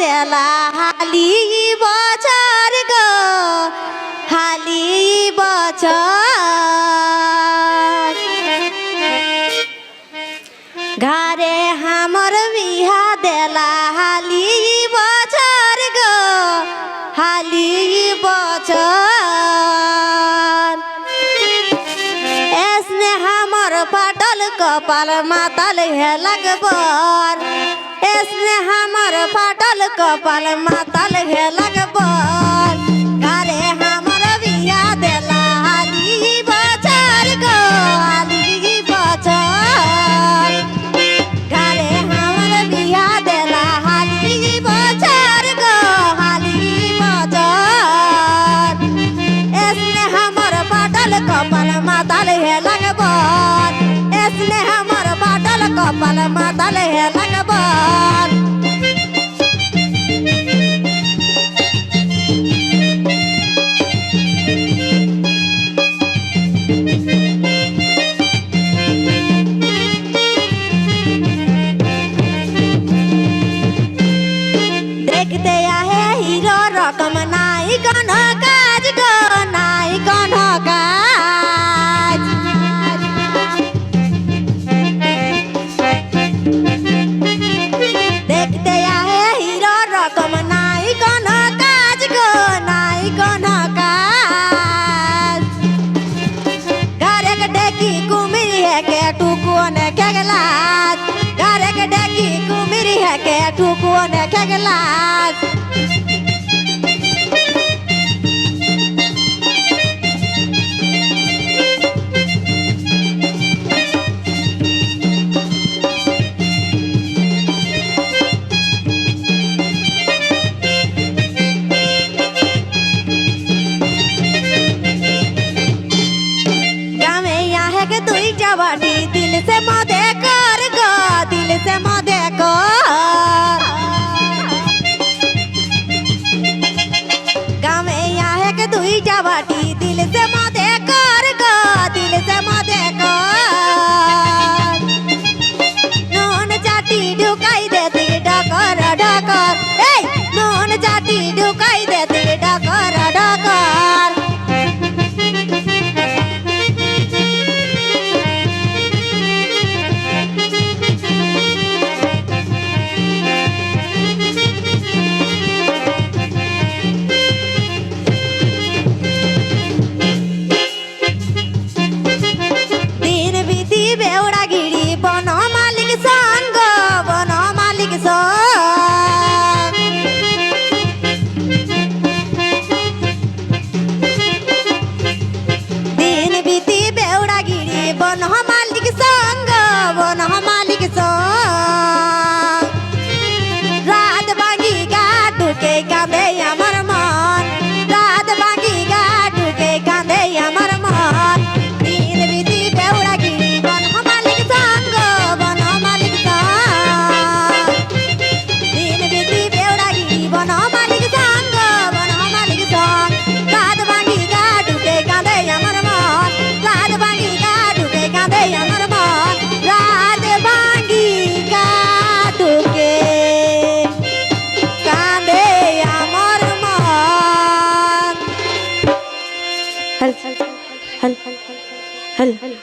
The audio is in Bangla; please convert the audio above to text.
দেলা হালি বছর গো, হালি বছর। ঘরে হামর বিহা দেলা হালি বছর গো, হালি বছর। এসনে হামর পাটল কপাল মাতাল হেলাক বর স্নেহ আমার ফাটল কপাল, মাতাল হেলাক বল। কারে আমার বিয়া দেলা হালি বছর গালি বছর। কারে আমার বিয়া দেলা হালি বছর গালি বছর। স্নেহ আমার ফাটল কপাল, মাতাল হেলাক বল। স্নেহ আমার ফাটল কপাল, মাতাল হেলাক দেখি কুমির হেঁকে টুকুও দেখে গেলাস से هل